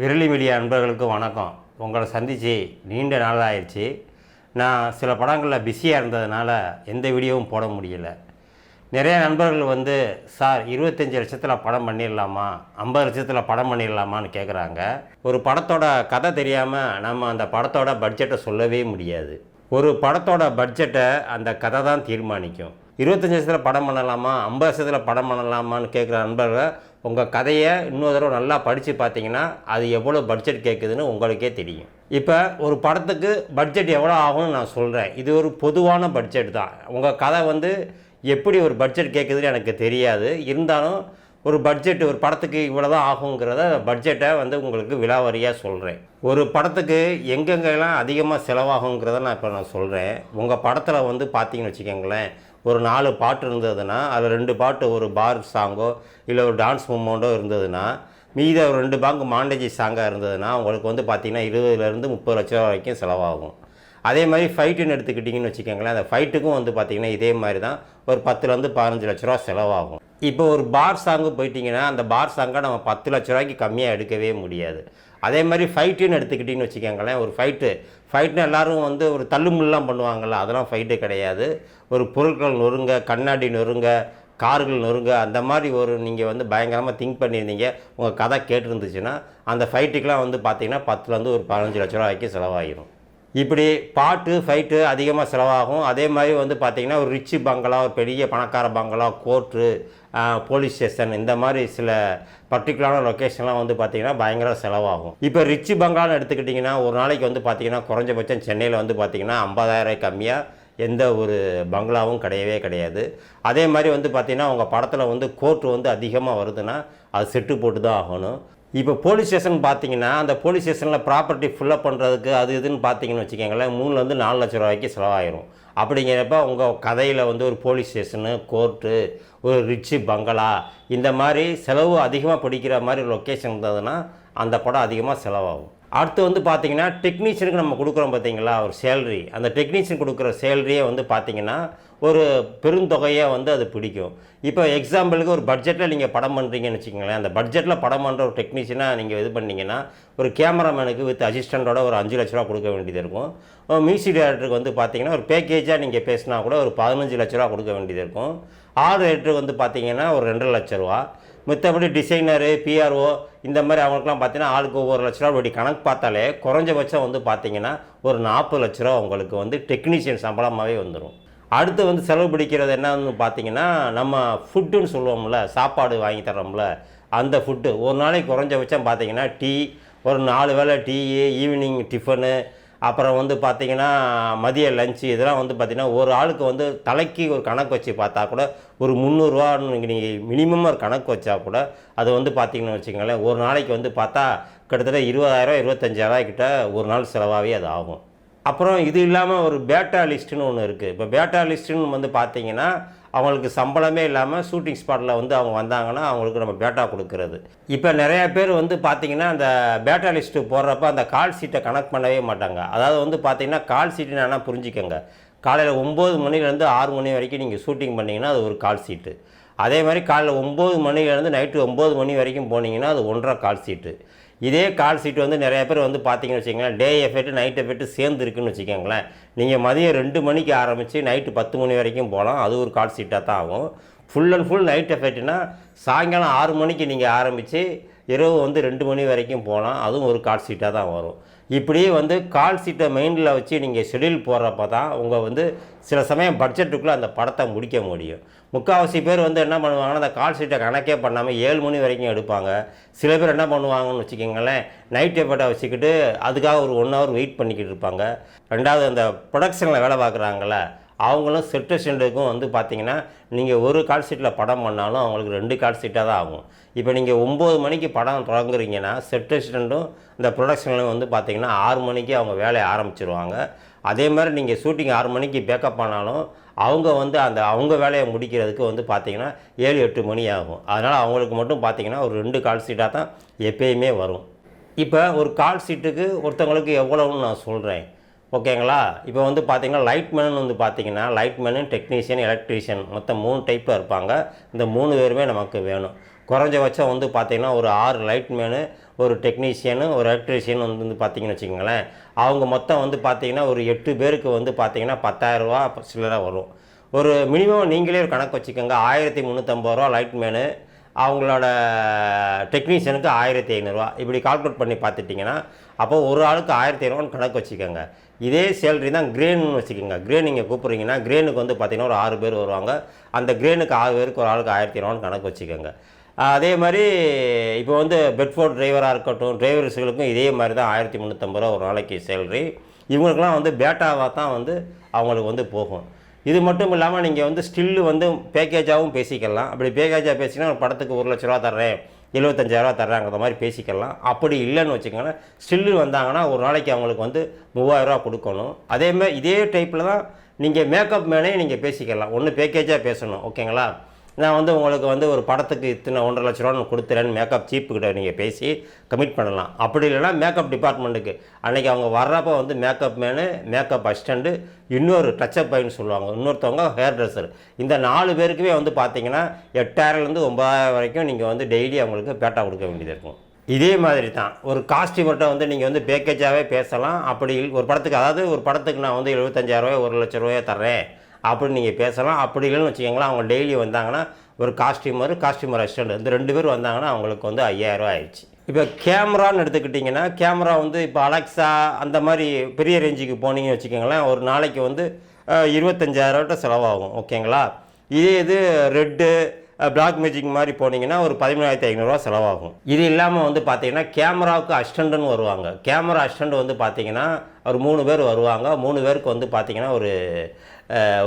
விரலி மீடியா அன்பர்களுக்கு வணக்கம். உங்களை சந்தித்து நீண்ட நாள் ஆயிடுச்சு நான் சில படங்களில் பிஸியாக இருந்ததுனால எந்த வீடியோவும் போட முடியல. நிறைய நண்பர்கள் வந்து சார் இருபத்தஞ்சி லட்சத்தில் படம் பண்ணிடலாமா? ஐம்பது லட்சத்தில் படம் பண்ணிடலாமான்னு கேட்குறாங்க ஒரு படத்தோட கதை தெரியாமல் நம்ம அந்த படத்தோட பட்ஜெட்டை சொல்லவே முடியாது. ஒரு படத்தோட பட்ஜெட்டை அந்த கதை தான் தீர்மானிக்கும். இருபத்தஞ்சி வருஷத்தில் படம் பண்ணலாமா? ஐம்பது வருஷத்தில் படம் பண்ணலாமான்னு கேட்குற நண்பர்கள் உங்கள் கதையை இன்னொரு தடவை நல்லா படித்து பார்த்தீங்கன்னா அது எவ்வளோ பட்ஜெட் கேட்குதுன்னு உங்களுக்கே தெரியும். இப்போ ஒரு படத்துக்கு பட்ஜெட் எவ்வளோ ஆகும்னு நான் சொல்கிறேன் இது ஒரு பொதுவான பட்ஜெட் தான். உங்கள் கதை வந்து எப்படி ஒரு பட்ஜெட் கேட்குதுன்னு எனக்கு தெரியாது. இருந்தாலும் ஒரு பட்ஜெட் ஒரு படத்துக்கு இவ்வளோ தான் ஆகுங்கிறத பட்ஜெட்டை வந்து உங்களுக்கு விலாவரியாக சொல்கிறேன் ஒரு படத்துக்கு எங்கெங்கெல்லாம் அதிகமாக செலவாகுங்கிறத நான் இப்போ நான் சொல்கிறேன் உங்கள் படத்தில் வந்து பார்த்தீங்கன்னு வச்சுக்கோங்களேன். ஒரு நாலு பாட்டு இருந்ததுன்னா அதில் ரெண்டு பாட்டு ஒரு பார் சாங்கோ இல்லை ஒரு டான்ஸ் மூமெண்ட்டோ இருந்ததுன்னா மீத ஒரு ரெண்டு பாங்கு மாண்டேஜி சாங்காக இருந்ததுன்னா உங்களுக்கு வந்து பார்த்திங்கன்னா இருபதுலேருந்து முப்பது லட்ச ரூபா வரைக்கும் செலவாகும். அதே மாதிரி ஃபைட்டுன்னு எடுத்துக்கிட்டிங்கன்னு வச்சுக்கோங்களேன் அந்த ஃபைட்டுக்கும் வந்து பார்த்திங்கன்னா இதே மாதிரி தான் ஒரு பத்துலேருந்து பதினஞ்சு லட்ச ரூபா செலவாகும். இப்போ ஒரு பார் சாங்கு போயிட்டிங்கன்னா அந்த பார் சாங்கை நம்ம பத்து லட்ச ரூபாய்க்கு கம்மியாக எடுக்கவே முடியாது. அதே மாதிரி ஃபைட்டுன்னு எடுத்துக்கிட்டிங்கன்னு வச்சுக்கோங்களேன் ஒரு ஃபைட்டு ஃபைட்னு எல்லாரும் வந்து ஒரு தள்ளுமுள்ளாம் பண்ணுவாங்கள்ல அதெல்லாம் ஃபைட்டு கிடையாது. ஒரு பொருட்கள் நொறுங்க கண்ணாடி நொறுங்க கார்கள் நொறுங்க அந்த மாதிரி ஒரு நீங்கள் வந்து பயங்கரமாக திங்க் பண்ணியிருந்தீங்க. உங்கள் கதை கேட்டிருந்துச்சுன்னா அந்த ஃபைட்டுக்கெலாம் வந்து பார்த்தீங்கன்னா பத்துலேருந்து ஒரு பதினஞ்சு லட்ச ரூபா வரைக்கும் செலவாகிடும் இப்படி பாட்டு ஃபைட்டு அதிகமாக செலவாகும். அதே மாதிரி வந்து பார்த்திங்கன்னா ஒரு ரிச்சு பங்களா ஒரு பெரிய பணக்கார பங்களா கோர்ட்டு போலீஸ் ஸ்டேஷன் இந்த மாதிரி சில பர்டிகுலரான லொக்கேஷன்லாம் வந்து பார்த்திங்கன்னா பயங்கர செலவாகும். இப்போ ரிச்சு பங்களான்னு எடுத்துக்கிட்டிங்கன்னா ஒரு நாளைக்கு வந்து பார்த்திங்கன்னா குறைஞ்சபட்சம் சென்னையில் வந்து பார்த்திங்கன்னா ஐம்பதாயிரம் கம்மியாக எந்த ஒரு பங்களாவும் கிடையவே கிடையாது. அதே மாதிரி வந்து பார்த்திங்கன்னா உங்கள் படத்தில் வந்து கோர்ட்டு வந்து அதிகமாக வருதுன்னா அது செட்டு போட்டு தான் ஆகணும். இப்போ போலீஸ் ஸ்டேஷன் பார்த்தீங்கன்னா அந்த போலீஸ் ஸ்டேஷனில் ப்ராப்பர்ட்டி ஃபுல்லப் பண்ணுறதுக்கு அது இதுன்னு பார்த்தீங்கன்னு வச்சுக்கோங்களேன் மூணுலேருந்து நாலு லட்ச ரூபாய்க்கு செலவாயிரும். அப்படிங்கிறப்ப உங்கள் கதையில் வந்து ஒரு போலீஸ் ஸ்டேஷனு கோர்ட்டு ஒரு ரிச்சு பங்களா இந்த மாதிரி செலவு அதிகமாக பிடிக்கிற மாதிரி லொக்கேஷன் இருந்ததுன்னா அந்த படம் அதிகமாக செலவாகும். அடுத்து வந்து பார்த்தீங்கன்னா டெக்னீஷியனுக்கு நம்ம கொடுக்குறோம் பார்த்தீங்களா ஒரு சேலரி அந்த டெக்னீஷியன் கொடுக்குற சேலரியே வந்து பார்த்தீங்கன்னா ஒரு பெருந்தொகையை வந்து அது பிடிக்கும். இப்போ எக்ஸாம்பிளுக்கு ஒரு பட்ஜெட்டில் நீங்கள் படம் பண்ணுறீங்கன்னு வச்சுக்கோங்களேன். அந்த பட்ஜெட்டில் படம் பண்ணுற ஒரு டெக்னீஷியனாக நீங்கள் இது பண்ணிங்கன்னா ஒரு கேமராமேனுக்கு வித் அசிஸ்டண்ட்டோட ஒரு அஞ்சு லட்ச ரூபா கொடுக்க வேண்டியது இருக்கும். மியூசிக் டேரக்டருக்கு வந்து பார்த்தீங்கன்னா ஒரு பேக்கேஜாக நீங்கள் பேசினா கூட ஒரு பதினஞ்சு லட்ச ரூபா கொடுக்க வேண்டியது இருக்கும். ஆர்ட் டேரக்டருக்கு வந்து பார்த்தீங்கன்னா ஒரு ரெண்டரை லட்ச ரூபா. மற்றபடி டிசைனரு பிஆர்ஓ இந்த மாதிரி அவங்களுக்குலாம் பார்த்தீங்கன்னா ஆளுக்கு ஒவ்வொரு லட்ச ரூபா அப்படி கணக்கு பார்த்தாலே குறைஞ்சபட்சம் வந்து பார்த்தீங்கன்னா ஒரு நாற்பது லட்ச ரூபா உங்களுக்கு வந்து டெக்னீஷியன் சம்பளமாகவே வந்துடும் அடுத்து வந்து செலவு பிடிக்கிறது என்னன்னு பார்த்தீங்கன்னா நம்ம ஃபுட்டுன்னு சொல்லுவோம்ல சாப்பாடு வாங்கி தரோம்ல அந்த ஃபுட்டு. ஒரு நாளைக்கு குறைஞ்சபட்சம் பார்த்தீங்கன்னா டீ ஒரு நாலு வேளை டீ ஈவினிங் டிஃபனு அப்புறம் வந்து பார்த்திங்கன்னா மதிய லஞ்சு இதெல்லாம் வந்து பார்த்திங்கன்னா ஒரு ஆளுக்கு வந்து தலைக்கு ஒரு கணக்கு வச்சு பார்த்தா கூட ஒரு முந்நூறுரூவான்னு நீங்கள் மினிமம் ஒரு கணக்கு வச்சா கூட அது வந்து பார்த்திங்கன்னு வச்சுக்கோங்களேன் ஒரு நாளைக்கு வந்து பார்த்தா கிட்டத்தட்ட இருபதாயிரம் இருபத்தஞ்சாயிரம் கிட்ட ஒரு நாள் செலவாகவே அது ஆகும். அப்புறம் இது இல்லாமல் ஒரு பேட்டா லிஸ்ட்டுன்னு ஒன்று இருக்குது இப்போ பேட்டா லிஸ்ட்டுன்னு வந்து பார்த்தீங்கன்னா அவங்களுக்கு சம்பளமே இல்லாமல் ஷூட்டிங் ஸ்பாட்டில் வந்து அவங்க வந்தாங்கன்னா அவங்களுக்கு நம்ம பேட்டா கொடுக்கறது. இப்போ நிறையா பேர் வந்து பார்த்தீங்கன்னா அந்த பேட்டா லிஸ்ட்டு போடுறப்ப அந்த கால் சீட்டை கனெக்ட் பண்ணவே மாட்டாங்க. அதாவது வந்து பார்த்தீங்கன்னா கால் சீட்டு ஆனால் புரிஞ்சுக்கோங்க. காலையில் ஒம்பது மணிலேருந்து ஆறு மணி வரைக்கும் நீங்கள் ஷூட்டிங் பண்ணிங்கன்னா அது ஒரு கால் சீட்டு அதே மாதிரி காலையில் ஒம்பது மணிலேருந்து நைட்டு ஒம்பது மணி வரைக்கும் போனீங்கன்னா அது ஒன்றரை கால் சீட்டு இதே கால் சீட்டு வந்து நிறைய பேர் வந்து பார்த்தீங்கன்னு வச்சுக்கோங்களேன் டே எஃபெக்ட் நைட் எஃபெக்ட் சேர்ந்து இருக்குன்னு வச்சுக்கோங்களேன். நீங்கள் மதியம் ரெண்டு மணிக்கு ஆரம்பித்து நைட்டு பத்து மணி வரைக்கும் போகலாம். அது ஒரு கால் சீட்டாக தான் ஆகும். ஃபுல் அண்ட் ஃபுல் நைட் எஃபெக்ட்னா சாயங்காலம் ஆறு மணிக்கு நீங்கள் ஆரம்பித்து இரவு வந்து ரெண்டு மணி வரைக்கும் போகலாம். அதுவும் ஒரு கால் சீட்டாக தான் வரும். இப்படியே வந்து கால் சீட்டை மைண்டில் வச்சு நீங்கள் ஷெடியூல் போடுறப்ப தான் உங்கள் வந்து சில சமயம் பட்ஜெட்டுக்குள்ளே அந்த படத்தை முடிக்க முடியும். முக்கால்வாசி பேர் வந்து என்ன பண்ணுவாங்கன்னா அந்த கால் சீட்டை கணக்கே பண்ணாமல் ஏழு மணி வரைக்கும் எடுப்பாங்க. சில பேர் என்ன பண்ணுவாங்கன்னு வச்சுக்கோங்களேன் நைட் எஃபர்ட்டை வச்சுக்கிட்டு அதுக்காக ஒரு ஒன் ஹவர் வெயிட் பண்ணிக்கிட்டு இருப்பாங்க. ரெண்டாவது அந்த ப்ரொடக்ஷனில் வேலை பார்க்குறாங்கள அவங்களும் செட்டு சென்டுக்கும் வந்து பார்த்தீங்கன்னா நீங்கள் ஒரு கால் சீட்டில் படம் பண்ணாலும் அவங்களுக்கு ரெண்டு கால் சீட்டாக தான் ஆகும். இப்போ நீங்கள் ஒம்பது மணிக்கு படம் தொடங்குறீங்கன்னா செட்டு அசிஸ்டண்ட்டும் இந்த ப்ரொடக்ஷன்லையும் வந்து பார்த்தீங்கன்னா ஆறு மணிக்கு அவங்க வேலையை ஆரம்பிச்சிருவாங்க. அதே மாதிரி நீங்கள் ஷூட்டிங் ஆறு மணிக்கு பேக்கப் ஆனாலும் அவங்க வந்து அந்த அவங்க வேலையை முடிக்கிறதுக்கு வந்து பார்த்தீங்கன்னா ஏழு எட்டு மணி ஆகும். அதனால் அவங்களுக்கு மட்டும் பார்த்தீங்கன்னா ஒரு ரெண்டு கால் சீட்டாக தான் எப்பயுமே வரும். இப்போ ஒரு கால் சீட்டுக்கு ஒருத்தவங்களுக்கு எவ்வளோன்னு நான் சொல்கிறேன் ஓகேங்களா? இப்போ வந்து பார்த்தீங்கன்னா லைட்மேன் வந்து பார்த்தீங்கன்னா லைட்மேனு டெக்னீஷியன் எலக்ட்ரீஷியன் மொத்தம் மூணு டைப்பில் இருப்பாங்க. இந்த மூணு பேருமே நமக்கு வேணும். குறைஞ்சபட்சம் வந்து பார்த்தீங்கன்னா ஒரு ஆறு லைட்மேனு ஒரு டெக்னீஷியனு ஒரு எலக்ட்ரீஷியன் வந்து வந்து பார்த்தீங்கன்னு வச்சுக்கோங்களேன். அவங்க மொத்தம் வந்து பார்த்தீங்கன்னா ஒரு எட்டு பேருக்கு வந்து பார்த்தீங்கன்னா பத்தாயிரரூவா சில்லராக வரும். ஒரு மினிமம் நீங்களே ஒரு கணக்கு வச்சுக்கோங்க. ஆயிரத்தி முந்நூற்றம்பது ரூபா லைட்மேனு அவங்களோட டெக்னீஷியனுக்கு ஆயிரத்தி ஐநூறுரூவா இப்படி கால்குலேட் பண்ணி பார்த்துட்டிங்கன்னா அப்போ ஒரு ஆளுக்கு ஆயிரத்தி ஐநூறுவான்னு கணக்கு வச்சுக்கோங்க. இதே சேலரி தான் கிரேன்னு வச்சுக்கோங்க. கிரேன் நீங்கள் கூப்பிட்றீங்கன்னா கிரேனுக்கு வந்து பார்த்திங்கன்னா ஒரு ஆறு பேர் வருவாங்க. அந்த கிரேனுக்கு ஆறு பேருக்கு ஒரு ஆளுக்கு ஆயிரத்தி ஐநூறுவான்னு கணக்கு வச்சுக்கோங்க. அதே மாதிரி இப்போ வந்து பெட்ஃபோர்ட் டிரைவராக இருக்கட்டும் டிரைவர்ஸுகளுக்கும் இதே மாதிரி தான் ஆயிரத்தி முந்நூற்றம்பது ரூபா ஒரு நாளைக்கு சேலரி இவங்களுக்குலாம் வந்து பேட்டாவாக தான் வந்து அவங்களுக்கு வந்து போகும். இது மட்டும் இல்லாமல் நீங்கள் வந்து ஸ்டில்லு வந்து பேக்கேஜாகவும் பேசிக்கலாம். அப்படி பேக்கேஜாக பேசிங்கன்னா ஒரு படத்துக்கு ஒரு லட்ச ரூபா தர்றேன் எழுபத்தஞ்சாயிரரூவா தர்றாங்கிற மாதிரி பேசிக்கலாம். அப்படி இல்லைன்னு வச்சுக்கோங்கன்னா ஸ்டில்லு வந்தாங்கன்னா ஒரு நாளைக்கு அவங்களுக்கு வந்து மூவாயிரரூவா கொடுக்கணும். அதேமாதிரி இதே டைப்பில் தான் நீங்கள் மேக்கப் மேனே நீங்கள் பேசிக்கலாம். ஒன்று பேக்கேஜாக பேசணும் ஓகேங்களா நான் வந்து உங்களுக்கு வந்து ஒரு படத்துக்கு இத்தனை ஒன்றரை லட்ச ரூபா நான் கொடுத்துறேன்னு மேக்கப் சீப்புக்கிட்ட நீங்கள் பேசி கமிட் பண்ணலாம். அப்படி இல்லைன்னா மேக்கப் டிபார்ட்மெண்ட்டுக்கு அன்றைக்கி அவங்க வர்றப்போ வந்து மேக்கப் மேனு மேக்கப் அசிஸ்டண்ட்டு இன்னொரு டச்சப் பையன்னு சொல்லுவாங்க. இன்னொருத்தவங்க ஹேர் ட்ரெஸ்ஸர் இந்த நாலு பேருக்குமே வந்து பார்த்தீங்கன்னா எட்டாயிரம்லேருந்து ஒம்பதாயிரம் வரைக்கும் நீங்கள் வந்து டெய்லி அவங்களுக்கு பேட்டா கொடுக்க வேண்டியது இருக்கும். இதே மாதிரி தான். ஒரு காஸ்டியூமர்கிட்ட வந்து நீங்கள் வந்து பேக்கேஜாகவே பேசலாம். அப்படி ஒரு படத்துக்கு அதாவது ஒரு படத்துக்கு நான் வந்து எழுபத்தஞ்சாயிரரூவா ஒரு லட்ச ரூபாயை தர்றேன். அப்படின்னு நீங்கள் பேசலாம். அப்படி இல்லைன்னு வச்சுக்கோங்களேன் அவங்க டெய்லி வந்தாங்கன்னா ஒரு காஸ்டியூமர் காஸ்டியூமர் அசிஸ்டண்ட் இந்த ரெண்டு பேர் வந்தாங்கன்னா அவங்களுக்கு வந்து ஐயாயிரம் ஆயிடுச்சு. இப்போ கேமரான்னு எடுத்துக்கிட்டிங்கன்னா கேமரா வந்து இப்போ அலெக்ஸா அந்த மாதிரி பெரிய ரேஞ்சுக்கு போனீங்கன்னு வச்சுக்கோங்களேன் ஒரு நாளைக்கு வந்து இருபத்தஞ்சாயிரம் செலவாகும். ஓகேங்களா? இதே இது ரெட்டு பிளாக் மேஜிக் மாதிரி போனீங்கன்னா ஒரு பதிமூணாயிரத்தி ஐநூறுரூவா செலவாகும். இது இல்லாமல் வந்து பார்த்தீங்கன்னா கேமராவுக்கு அஸ்டண்ட்டுன்னு வருவாங்க. கேமரா அஸ்டண்ட் வந்து பார்த்தீங்கன்னா ஒரு மூணு பேர் வருவாங்க. மூணு பேருக்கு வந்து பார்த்தீங்கன்னா ஒரு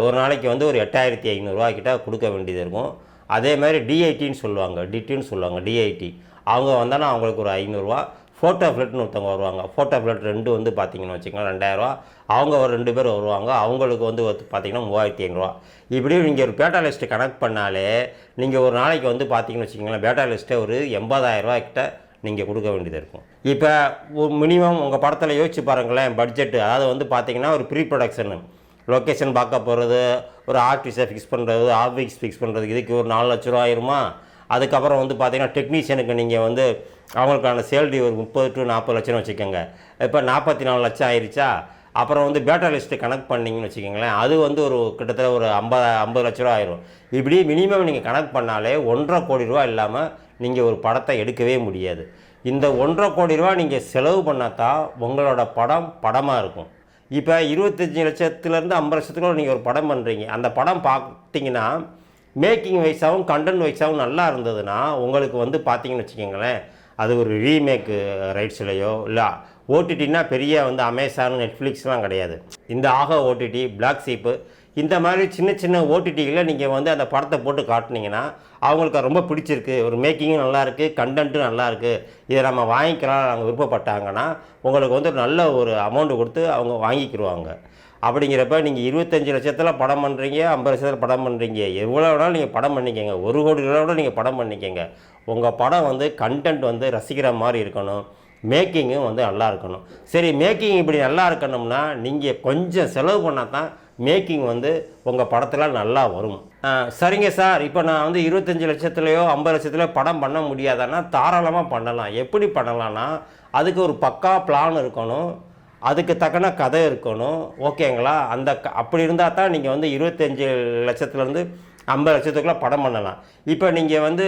ஒரு நாளைக்கு வந்து ஒரு எட்டாயிரத்தி ஐநூறுரூவா கிட்ட கொடுக்க வேண்டியது இருக்கும். அதே மாதிரி டிஐடின்னு சொல்லுவாங்க. டிடின்னு சொல்லுவாங்க. டிஐடி அவங்க வந்தாலும் அவங்களுக்கு ஒரு ஐநூறுரூவா ஃபோட்டோ ஃப்ளட்னு ஒருத்தவங்க வருவாங்க. ஃபோட்டோ ஃப்ளட் ரெண்டு வந்து பார்த்தீங்கன்னு வச்சுக்கோங்க ரெண்டாயிரரூவா. அவங்க ஒரு ரெண்டு பேர் வருவாங்க. அவங்களுக்கு வந்து பார்த்திங்கன்னா பார்த்தீங்கன்னா மூவாயிரத்தி ஐநூறுரூவா இப்படி நீங்கள் ஒரு பேட்டா லிஸ்ட்டு கனெக்ட் பண்ணாலே நீங்கள் ஒரு நாளைக்கு வந்து பார்த்திங்கன்னு வச்சுக்கோங்களேன் பேட்டா லிஸ்ட்டை ஒரு எண்பதாயிரரூவா கிட்ட நீங்கள் கொடுக்க வேண்டியது இருக்கும். இப்போ மினிமம் உங்கள் படத்தில் யோசிச்சு பாருங்களேன் பட்ஜெட்டு அதாவது வந்து பார்த்திங்கன்னா ஒரு ப்ரீ ப்ரொடக்ஷனு லொக்கேஷன் பார்க்க போகிறது ஒரு ஆர்டிஸ்டை ஃபிக்ஸ் பண்ணுறது ஆஃபீஸ் ஃபிக்ஸ் பண்ணுறது இதுக்கு ஒரு நாலு லட்ச ரூபா ஆயிருமா? அதுக்கப்புறம் வந்து பார்த்திங்கன்னா டெக்னீஷியனுக்கு நீங்கள் வந்து அவங்களுக்கான சேலரி ஒரு முப்பது டு நாற்பது லட்சம் வச்சுக்கோங்க. இப்போ நாற்பத்தி நாலு லட்சம் ஆயிருச்சா? அப்புறம் வந்து பேட்டா லிஸ்ட்டு கனெக்ட் பண்ணிங்கன்னு வச்சுக்கோங்களேன் அது வந்து ஒரு கிட்டத்தட்ட ஒரு ஐம்பது ஐம்பது லட்ச ரூபா ஆயிரும். இப்படி மினிமம் நீங்கள் கனெக்ட் பண்ணாலே ஒன்றரை கோடி ரூபா இல்லாமல் நீங்கள் ஒரு படத்தை எடுக்கவே முடியாது. இந்த ஒன்றரை கோடி ரூபா நீங்கள் செலவு பண்ணால் தான் உங்களோட படம் படமாக இருக்கும். இப்போ இருபத்தஞ்சி லட்சத்துலேருந்து ஐம்பது லட்சத்துக்குள்ள நீங்கள் ஒரு படம் பண்ணுறீங்க அந்த படம் பார்த்தீங்கன்னா மேக்கிங் வைஸாகவும் கண்டென்ட் வைஸாகவும் நல்லா இருந்ததுன்னா உங்களுக்கு வந்து பார்த்தீங்கன்னு வச்சுக்கோங்களேன் அது ஒரு ரீமேக்கு ரைட்ஸ்லையோ இல்லை ஓடிடின்னா பெரிய வந்து அமேசான் நெட்ஃப்ளிக்ஸ்லாம் கிடையாது. இந்த ஆக ஓடிடி பிளாக் சீப்பு இந்த மாதிரி சின்ன சின்ன ஓடிடியில் நீங்கள் வந்து அந்த படத்தை போட்டு காட்டுனீங்கன்னா அவங்களுக்கு அது ரொம்ப பிடிச்சிருக்கு. ஒரு மேக்கிங்கும் நல்லா இருக்குது கண்டென்ட்டும் நல்லாயிருக்கு இதை நம்ம வாங்கிக்கலாம் அவங்க விருப்பப்பட்டாங்கன்னா உங்களுக்கு வந்து நல்ல ஒரு அமௌண்ட்டு கொடுத்து அவங்க வாங்கிக்கிடுவாங்க அப்படிங்கிறப்ப நீங்கள் இருபத்தஞ்சி லட்சத்தில் படம் பண்ணுறீங்க ஐம்பது லட்சத்தில் படம் பண்ணுறீங்க எவ்வளோ வேணாலும் நீங்கள் படம் பண்ணிக்கங்க. ஒரு கோடி ரூபாவோட நீங்கள் படம் பண்ணிக்கங்க. உங்கள் படம் வந்து கண்டென்ட் வந்து ரசிக்கிற மாதிரி இருக்கணும். மேக்கிங்கும் வந்து நல்லா இருக்கணும். சரி மேக்கிங் இப்படி நல்லா இருக்கணும்னா நீங்கள் கொஞ்சம் செலவு பண்ணால் தான் மேக்கிங் வந்து உங்கள் படத்தில் நல்லா வரும். சரிங்க சார். இப்போ நான் வந்து இருபத்தஞ்சி லட்சத்துலையோ ஐம்பது லட்சத்துலையோ படம் பண்ண முடியாதான்னா தாராளமாக பண்ணலாம். எப்படி பண்ணலாம்னா அதுக்கு ஒரு பக்கா பிளான் இருக்கணும். அதுக்கு தக்கன கதை இருக்கணும். ஓகேங்களா அந்த க- அப்படி இருந்தால் தான் நீங்கள் வந்து இருபத்தஞ்சி லட்சத்துலேருந்து ஐம்பது லட்சத்துக்குள்ளே படம் பண்ணலாம். இப்போ நீங்கள் வந்து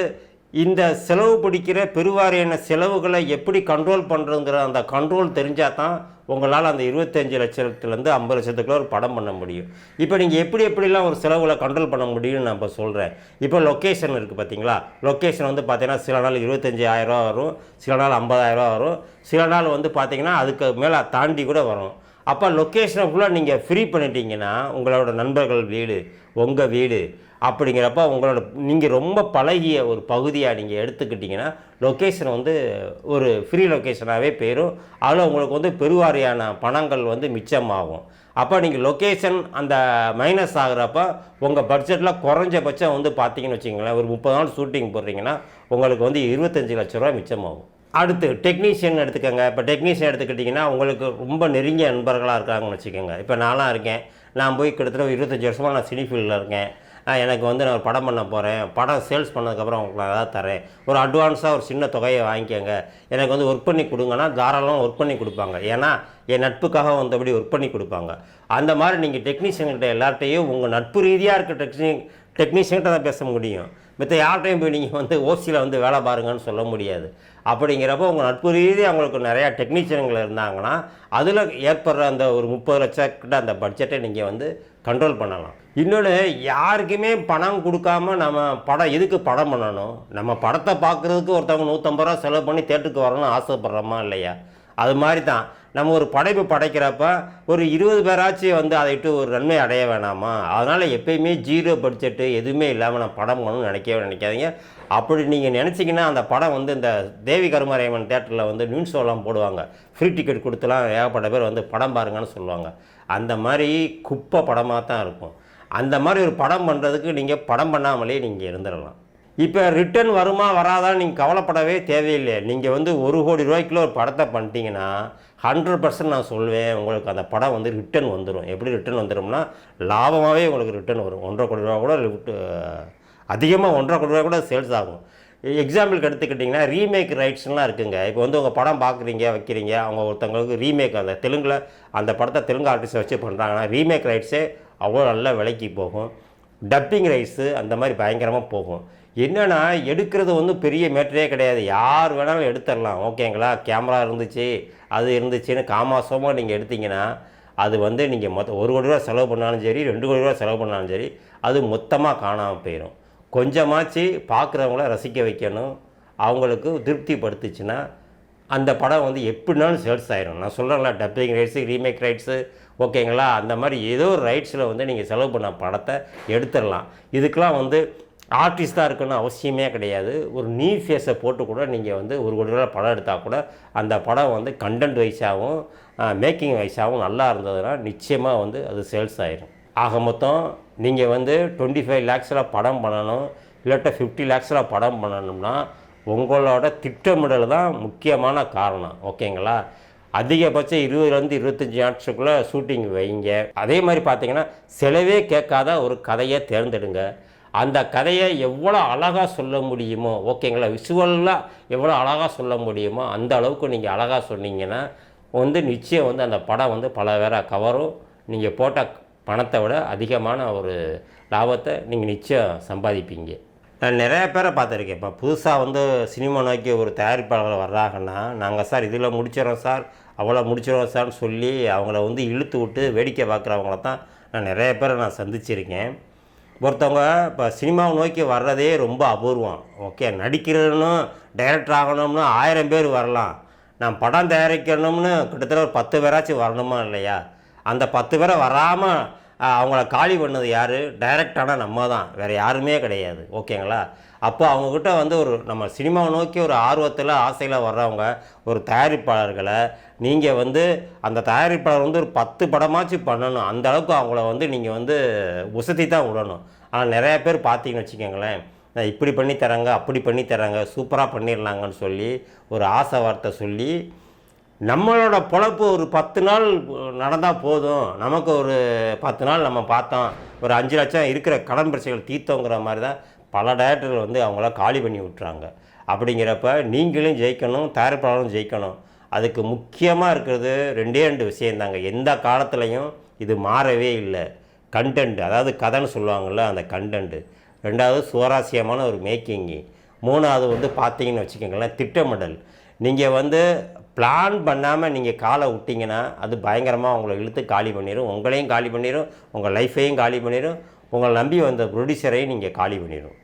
இந்த செலவு பிடிக்கிற பெருவாரியான செலவுகளை எப்படி கண்ட்ரோல் பண்ணுறதுங்கிற அந்த கண்ட்ரோல் தெரிஞ்சால் தான் உங்களால் அந்த இருபத்தஞ்சி லட்சத்துலேருந்து ஐம்பது லட்சத்துக்குள்ள ஒரு படம் பண்ண முடியும். இப்போ நீங்கள் எப்படி எப்படிலாம் ஒரு செலவுகளை கண்ட்ரோல் பண்ண முடியும்னு நான் இப்போ சொல்கிறேன் இப்போ லொக்கேஷன் இருக்குது பார்த்தீங்களா லொக்கேஷன் வந்து பார்த்தீங்கன்னா சில நாள் இருபத்தஞ்சி ஆயிரரூவா வரும் சில நாள் ஐம்பதாயிரரூவா வரும் சில நாள் வந்து பார்த்தீங்கன்னா அதுக்கு மேலே தாண்டி கூட வரும். அப்போ லொக்கேஷனை ஃபுல்லாக நீங்கள் ஃப்ரீ பண்ணிட்டீங்கன்னா உங்களோட நண்பர்கள் வீடு உங்கள் வீடு அப்படிங்கிறப்ப உங்களோட நீங்கள் ரொம்ப பழகிய ஒரு பகுதியாக நீங்கள் எடுத்துக்கிட்டிங்கன்னா லொக்கேஷன் வந்து ஒரு ஃப்ரீ லொக்கேஷனாகவே போயிடும் அதில் உங்களுக்கு வந்து பெருவாரியான பணங்கள் வந்து மிச்சமாகும். அப்போ நீங்கள் லொக்கேஷன் அந்த மைனஸ் ஆகுறப்ப உங்கள் பட்ஜெட்டில் குறைஞ்சபட்சம் வந்து பார்த்தீங்கன்னு வச்சிங்களேன் ஒரு முப்பது நாள் ஷூட்டிங் போடுறீங்கன்னா உங்களுக்கு வந்து இருபத்தஞ்சி லட்ச ரூபா மிச்சமாகும். அடுத்து டெக்னீஷியன் எடுத்துக்கோங்க. இப்போ டெக்னீஷியன் எடுத்துக்கிட்டிங்கன்னா உங்களுக்கு ரொம்ப நெருங்கிய நண்பர்களாக இருக்காங்கன்னு வச்சுக்கோங்க. இப்போ நான்லாம் இருக்கேன். நான் போய் கிட்டத்தட்ட ஒரு இருபத்தஞ்சி வருஷமாக நான் சினி ஃபீல்டில் இருக்கேன். எனக்கு வந்து நான் ஒரு படம் பண்ண போகிறேன் படம் சேல்ஸ் பண்ணதுக்கப்புறம் உங்களுக்கு நான் தரேன் ஒரு அட்வான்ஸாக ஒரு சின்ன தொகையை வாங்கிக்கோங்க. எனக்கு வந்து ஒர்க் பண்ணி கொடுங்கன்னா தாராளமாக ஒர்க் பண்ணி கொடுப்பாங்க. ஏன்னா என் நட்புக்காக வந்தபடி ஒர்க் பண்ணி கொடுப்பாங்க. அந்த மாதிரி நீங்கள் டெக்னீஷியன்கிட்ட எல்லார்ட்டையும் உங்கள் நட்பு ரீதியாக இருக்க டெக்னீஷியன் டெக்னீஷியன்கிட்ட தான் பேச முடியும். மற்ற யார்கிட்டையும் போய் நீங்கள் வந்து ஓசியில் வந்து வேலை பாருங்கன்னு சொல்ல முடியாது. அப்படிங்கிறப்போ உங்கள் நட்பு ரீதியாக அவங்களுக்கு நிறையா டெக்னீஷியன்கள் இருந்தாங்கன்னா அதில் ஏற்படுற அந்த ஒரு முப்பது லட்சக்கிட்ட அந்த பட்ஜெட்டை நீங்கள் வந்து கண்ட்ரோல் பண்ணலாம். இன்னொன்று யாருக்குமே பணம் கொடுக்காம நம்ம படம் எதுக்கு படம் பண்ணணும்? நம்ம படத்தை பார்க்குறதுக்கு ஒருத்தவங்க நூற்றம்பது ரூபா செலவு பண்ணி தேட்டருக்கு வரணும்னு ஆசைப்படுறோமா இல்லையா? அது மாதிரி தான் நம்ம ஒரு படைப்பு படைக்கிறப்ப ஒரு இருபது பேராச்சும் வந்து அதை விட்டு ஒரு நன்மை அடைய வேணாமா? அதனால் எப்பயுமே ஜீரோ பட்ஜெட்டு எதுவுமே இல்லாமல் நான் படம் பண்ணணும்னு நினைக்கவே நினைக்காதீங்க. அப்படி நீங்கள் நினச்சிங்கன்னா அந்த படம் வந்து இந்த தேவி கருமாரியம்மன் தேட்டரில் வந்து நியூஸ் ஷோலாம் போடுவாங்க. ஃப்ரீ டிக்கெட் கொடுத்துலாம் ஏகப்பட்ட பேர் வந்து படம் பாருங்கன்னு சொல்லுவாங்க. அந்த மாதிரி குப்பை படமாக தான் இருக்கும். அந்த மாதிரி ஒரு படம் பண்ணுறதுக்கு நீங்கள் படம் பண்ணாமலே நீங்கள் இருந்துடலாம் இப்போ ரிட்டர்ன் வருமா வராதான்னு நீங்கள் கவலைப்படவே தேவையில்லை. நீங்கள் வந்து ஒரு கோடி ரூபாய்க்குள்ள ஒரு படத்தை பண்ணிட்டீங்கன்னா ஹண்ட்ரட் பர்சன்ட் நான் சொல்வேன் உங்களுக்கு அந்த படம் வந்து ரிட்டர்ன் வந்துடும் எப்படி ரிட்டர்ன் வந்துடும்னா லாபமாகவே உங்களுக்கு ரிட்டர்ன் வரும். ஒன்றரை கோடி ரூபா கூட விட்டு அதிகமாக ஒன்றரை கோடி ரூபா கூட சேல்ஸ் ஆகும். எக்ஸாம்பிளுக்கு எடுத்துக்கிட்டிங்கன்னா ரீமேக் ரைட்ஸ்லாம் இருக்குங்க. இப்போ வந்து உங்கள் படம் பார்க்குறீங்க வைக்கிறீங்க அவங்க ஒருத்தவங்களுக்கு ரீமேக் அந்த தெலுங்கில் அந்த படத்தை தெலுங்கு ஆர்டிஸ்ட் வச்சு பண்ணுறாங்கன்னா ரீமேக் ரைட்ஸே அவ்வளோ நல்லா விலைக்கு போகும். டப்பிங் ரைட்ஸு அந்த மாதிரி பயங்கரமாக போகும். என்னென்னா எடுக்கிறது வந்து பெரிய மேட்டரே கிடையாது. யார் வேணாலும் எடுத்துடலாம். ஓகேங்களா? கேமரா இருந்துச்சு அது இருந்துச்சுன்னு காமாசமாக நீங்கள் எடுத்தீங்கன்னா அது வந்து நீங்கள் மொத்த ஒரு கோடி ரூபா செலவு பண்ணாலும் சரி ரெண்டு கோடி ரூபா செலவு பண்ணாலும் சரி அது மொத்தமாக காணாமல் போயிடும் கொஞ்சமாச்சு பார்க்குறவங்கள ரசிக்க வைக்கணும். அவங்களுக்கு திருப்திப்படுத்துச்சுன்னா அந்த படம் வந்து எப்படினாலும் சேல்ஸ் ஆயிரும். நான் சொல்கிறேன்ல டப்பிங் ரைட்ஸு ரீமேக் ரைட்ஸு ஓகேங்களா? அந்த மாதிரி ஏதோ ஒரு ரைட்ஸில் வந்து நீங்கள் செலவு பண்ண படத்தை எடுத்துடலாம். இதுக்கெலாம் வந்து ஆர்டிஸ்டாக இருக்கணும் அவசியமே கிடையாது. ஒரு நீ ஃபேஸை போட்டு கூட நீங்கள் வந்து ஒரு கோடி ரூபா படம் எடுத்தால் கூட அந்த படம் வந்து கண்டென்ட் வைஸாகவும் மேக்கிங் வைஸாகவும் நல்லா இருந்ததுன்னா நிச்சயமாக வந்து அது சேல்ஸ் ஆயிரும். ஆக மொத்தம் நீங்கள் வந்து டுவெண்ட்டி ஃபைவ் லேக்ஸில் படம் பண்ணணும் இல்லாட்ட ஃபிஃப்டி லேக்ஸில் படம் பண்ணணும்னா உங்களோட திட்டமிடல் தான் முக்கியமான காரணம். ஓகேங்களா? அதிகபட்சம் இருபதுலேருந்து இருபத்தஞ்சி ஆட்ஸுக்குள்ளே ஷூட்டிங் வைங்க. அதே மாதிரி பார்த்தீங்கன்னா செலவே கேட்காத ஒரு கதையை தேர்ந்தெடுங்க. அந்த கதையை எவ்வளோ அழகாக சொல்ல முடியுமோ ஓகேங்களா? விஷுவலாக எவ்வளோ அழகாக சொல்ல முடியுமோ அந்த அளவுக்கு நீங்கள் அழகாக சொன்னீங்கன்னா வந்து நிச்சயம் வந்து அந்த படம் வந்து பல வேற கவரும். நீங்கள் போட்ட பணத்தை விட அதிகமான ஒரு லாபத்தை நீங்கள் நிச்சயம் சம்பாதிப்பீங்க. நான் நிறைய பேரை பார்த்துருக்கேன். இப்போ புதுசாக வந்து சினிமா நோக்கி ஒரு தயாரிப்பாளர்கள் வர்றாங்கன்னா நாங்கள் சார் இதில் முடிச்சிடறோம் சார் அவ்வளோ முடிச்சிடறோம் சார்னு சொல்லி அவங்கள வந்து இழுத்து விட்டு வேடிக்கை பார்க்குறவங்கள தான் நான் நிறைய பேரை நான் சந்திச்சிருக்கேன். ஒருத்தவங்க இப்போ சினிமாவை நோக்கி வர்றதே ரொம்ப அபூர்வம். ஓகே நடிக்கிறதுன்னு டைரக்டர் ஆகணும்னு ஆயிரம் பேர் வரலாம். நான் படம் தயாரிக்கணும்னு கிட்டத்தட்ட ஒரு பத்து பேராச்சும் வரணுமா இல்லையா? அந்த பத்து பேரை வராமல் அவங்கள காலி பண்ணது யார்? டைரக்டான நம்ம தான் வேறு யாருமே கிடையாது. ஓகேங்களா? அப்போ அவங்கக்கிட்ட வந்து ஒரு நம்ம சினிமாவை நோக்கி ஒரு ஆர்வத்தில் ஆசையில் வர்றவங்க ஒரு தயாரிப்பாளர்களை நீங்கள் வந்து அந்த தயாரிப்பாளர் வந்து ஒரு பத்து படமாச்சும் பண்ணணும். அந்த அளவுக்கு அவங்கள வந்து நீங்கள் வந்து உசத்தி தான் விடணும் ஆனால் நிறையா பேர் பார்த்தீங்கன்னு வச்சுக்கோங்களேன். நான் இப்படி பண்ணி தராங்க அப்படி பண்ணி தராங்க சூப்பராக பண்ணிடலாங்கன்னு சொல்லி ஒரு ஆசை வார்த்தை சொல்லி நம்மளோட பொழப்பு ஒரு பத்து நாள் நடந்தால் போதும். நமக்கு ஒரு பத்து நாள் நம்ம பார்த்தோம். ஒரு அஞ்சு லட்சம் இருக்கிற கடன் பிரச்சனைகள் தீர்த்தோங்கிற மாதிரி தான் பல டேரக்டர்கள் வந்து அவங்கள காலி பண்ணி விட்டுறாங்க. அப்படிங்கிறப்ப நீங்களும் ஜெயிக்கணும் தயாரிப்பாளரும் ஜெயிக்கணும். அதுக்கு முக்கியமாக இருக்கிறது ரெண்டே ரெண்டு விஷயந்தாங்க. எந்த காலத்துலையும் இது மாறவே இல்லை. கண்டென்ட் அதாவது கதைன்னு சொல்லுவாங்கள்ல அந்த கண்டென்ட்டு ரெண்டாவது சுவாரஸ்யமான ஒரு மேக்கிங்கு மூணாவது வந்து பார்த்தீங்கன்னு வச்சுக்கோங்களேன் திட்டமிடல். நீங்கள் வந்து பிளான் பண்ணாமல் நீங்கள் காலை விட்டிங்கன்னா அது பயங்கரமாக உங்களை இழுத்து காலி பண்ணிடும் உங்களையும் காலி பண்ணிடும் உங்கள் லைஃப்பையும் காலி பண்ணிடும் உங்களை நம்பி வந்த ப்ரொடியூசரையும் நீங்கள் காலி பண்ணிடும்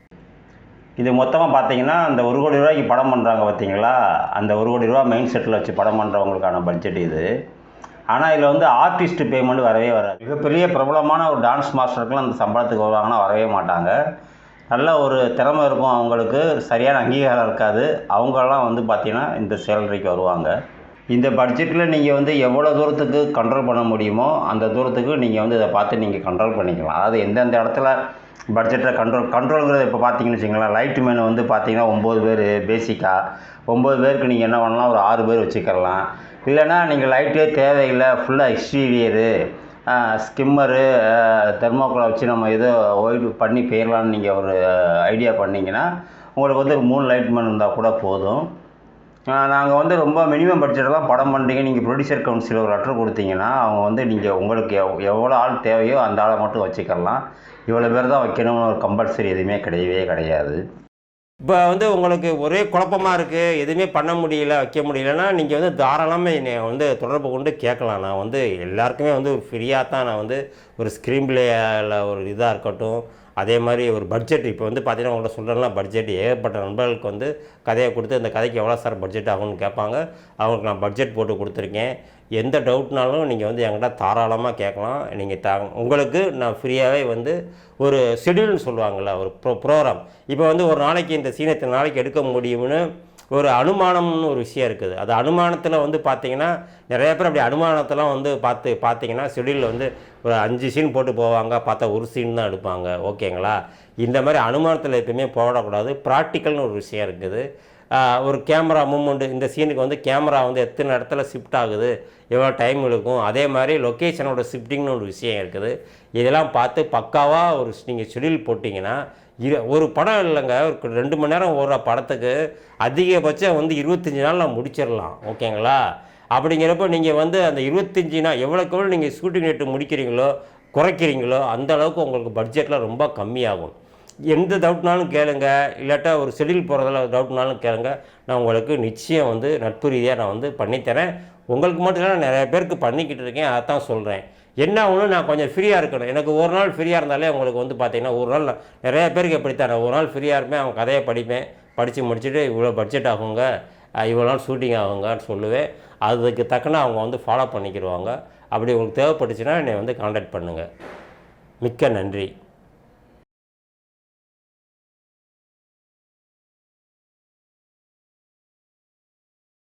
இது மொத்தமாக பார்த்தீங்கன்னா அந்த ஒரு கோடி ரூபாய்க்கு படம் பண்ணுறாங்க பார்த்தீங்களா? அந்த ஒரு கோடி ரூபா மைண்ட் செட்டில் வச்சு படம் பண்ணுறவங்களுக்கான பட்ஜெட் இது. ஆனால் இதில் வந்து ஆர்டிஸ்ட் பேமெண்ட் வரவே வராது. மிகப்பெரிய பிரபலமான ஒரு டான்ஸ் மாஸ்டருக்குலாம் அந்த சம்பளத்துக்கு வருவாங்கன்னா வரவே மாட்டாங்க. நல்ல ஒரு திறமை இருக்கும் அவங்களுக்கு. சரியான அங்கீகாரம் இருக்காது. அவங்கெல்லாம் வந்து பார்த்திங்கன்னா இந்த சேலரிக்கு வருவாங்க. இந்த பட்ஜெட்டில் நீங்கள் வந்து எவ்வளோ தூரத்துக்கு கண்ட்ரோல் பண்ண முடியுமோ அந்த தூரத்துக்கு நீங்கள் வந்து இதை பார்த்து நீங்கள் கண்ட்ரோல் பண்ணிக்கலாம். அதாவது எந்தெந்த இடத்துல பட்ஜெட்டை கண்ட்ரோல் கண்ட்ரோலுங்கிறது இப்போ பார்த்தீங்கன்னு வச்சுங்களேன் லைட் மேன் வந்து பார்த்தீங்கன்னா ஒம்பது பேர் பேசிக்காக ஒம்பது பேருக்கு நீங்கள் என்ன பண்ணலாம் ஒரு ஆறு பேர் வச்சுக்கலாம் இல்லைன்னா நீங்கள் லைட்டே தேவையில்லை ஃபுல்லாக எக்ஸ்டீரியரு ஸ்கிம்மரு தெர்மோக்கோலை வச்சு நம்ம ஏதோ ஒயிட் பண்ணி போயிடலான்னு நீங்கள் ஒரு ஐடியா பண்ணிங்கன்னா உங்களுக்கு வந்து ஒரு மூணு லைட்மேன் இருந்தால் கூட போதும். நாங்கள் வந்து ரொம்ப மினிமம் பட்ஜெட்டெல்லாம் படம் பண்ணுறீங்க நீங்கள் ப்ரொடியூசர் கவுன்சில் ஒரு லெட்டர் கொடுத்தீங்கன்னா அவங்க வந்து நீங்கள் உங்களுக்கு எவ் எவ்வளோ ஆள் தேவையோ அந்த ஆளை மட்டும் வச்சுக்கலாம் இவ்வளோ பேர் தான் வைக்கணும்னு ஒரு கம்பல்சரி எதுவுமே கிடையவே கிடையாது. இப்போ வந்து உங்களுக்கு ஒரே குழப்பமாக இருக்குது எதுவுமே பண்ண முடியல வைக்க முடியலன்னா நீங்கள் வந்து தாராளமாக என்னை வந்து தொடர்பு கொண்டு கேட்கலாம். நான் வந்து எல்லாருக்குமே வந்து ஃப்ரீயாக தான் நான் வந்து ஒரு ஸ்க்ரீன் பிளேயில் ஒரு இதாக இருக்கட்டும். அதே மாதிரி ஒரு பட்ஜெட் இப்போ வந்து பார்த்தீங்கன்னா உங்கள்ட்ட சொல்கிறேன்னா பட்ஜெட் ஏகப்பட்ட நண்பர்களுக்கு வந்து கதையை கொடுத்து இந்த கதைக்கு எவ்வளோ சார் பட்ஜெட் ஆகும்னு கேட்பாங்க. அவங்களுக்கு நான் பட்ஜெட் போட்டு கொடுத்துருக்கேன். எந்த டவுட்னாலும் நீங்கள் வந்து என்கிட்ட தாராளமாக கேட்கலாம். நீங்கள் தா உங்களுக்கு நான் ஃப்ரீயாகவே வந்து ஒரு ஷெடியூல்னு சொல்லுவாங்கள்ல ஒரு ப்ரோ ப்ரோக்ராம் இப்போ வந்து ஒரு நாளைக்கு இந்த சீனை இத்தனை நாளைக்கு எடுக்க முடியும்னு ஒரு அனுமானம்னு ஒரு விஷயம் இருக்குது. அது அனுமானத்தில் வந்து பார்த்தீங்கன்னா நிறைய பேர் அப்படி அனுமானத்தெல்லாம் வந்து பார்த்து பார்த்தீங்கன்னா ஷெடியூலில் வந்து ஒரு அஞ்சு சீன் போட்டு போவாங்க பார்த்தா ஒரு சீன் தான் எடுப்பாங்க. ஓகேங்களா? இந்த மாதிரி அனுமானத்தில் எப்பயுமே போடக்கூடாது. ப்ராக்டிக்கல்னு ஒரு விஷயம் இருக்குது. ஒரு கேமரா மூமெண்ட்டு இந்த சீனுக்கு வந்து கேமரா வந்து எத்தனை இடத்துல ஷிஃப்ட் ஆகுது எவ்வளோ டைம் எடுக்கும் அதே மாதிரி லொக்கேஷனோட ஷிஃப்டிங்னு ஒரு விஷயம் இருக்குது. இதெல்லாம் பார்த்து பக்காவாக ஒரு நீங்கள் ஷெடியூல் போட்டிங்கன்னா இரு ஒரு படம் இல்லைங்க. ஒரு ரெண்டு மணி நேரம் ஒரு படத்துக்கு அதிகபட்சம் வந்து இருபத்தஞ்சி நாள் நான் முடிச்சிடலாம். ஓகேங்களா? அப்படிங்கிறப்போ நீங்கள் வந்து அந்த இருபத்தஞ்சி நாள் எவ்வளோக்கு எவ்வளோ நீங்கள் ஷூட்டிங் ரேட்டு முடிக்கிறீங்களோ குறைக்கிறீங்களோ அந்த அளவுக்கு உங்களுக்கு பட்ஜெட்டில் ரொம்ப கம்மியாகும். எந்த டவுட்னாலும் கேளுங்க. இல்லாட்டா ஒரு செடில் போகிறதுல டவுட்னாலும் கேளுங்க. நான் உங்களுக்கு நிச்சயம் வந்து நட்பு ரீதியாக நான் வந்து பண்ணித்தரேன். உங்களுக்கு மட்டும் இல்லை நான் நிறைய பேருக்கு பண்ணிக்கிட்டு இருக்கேன். அதான் சொல்கிறேன் என்ன ஒன்று நான் கொஞ்சம் ஃப்ரீயாக இருக்கணும். எனக்கு ஒரு நாள் ஃப்ரீயாக இருந்தாலே உங்களுக்கு வந்து பார்த்தீங்கன்னா ஒரு நாள் நான் நிறைய பேருக்கு எப்படித்தான் ஒரு நாள் ஃப்ரீயாக இருப்பேன் அவங்க கதையை படிப்பேன் படித்து முடிச்சுட்டு இவ்வளோ பட்ஜெட் ஆகுங்க இவ்வளோ நாள் ஷூட்டிங் ஆகுங்கன்னு சொல்லுவேன். அதுக்கு தக்கன அவங்க வந்து ஃபாலோ பண்ணிக்கிடுவாங்க. அப்படி உங்களுக்கு தேவைப்பட்டுச்சுன்னா என்னை வந்து காண்டாக்ட் பண்ணுங்கள் மிக்க நன்றி.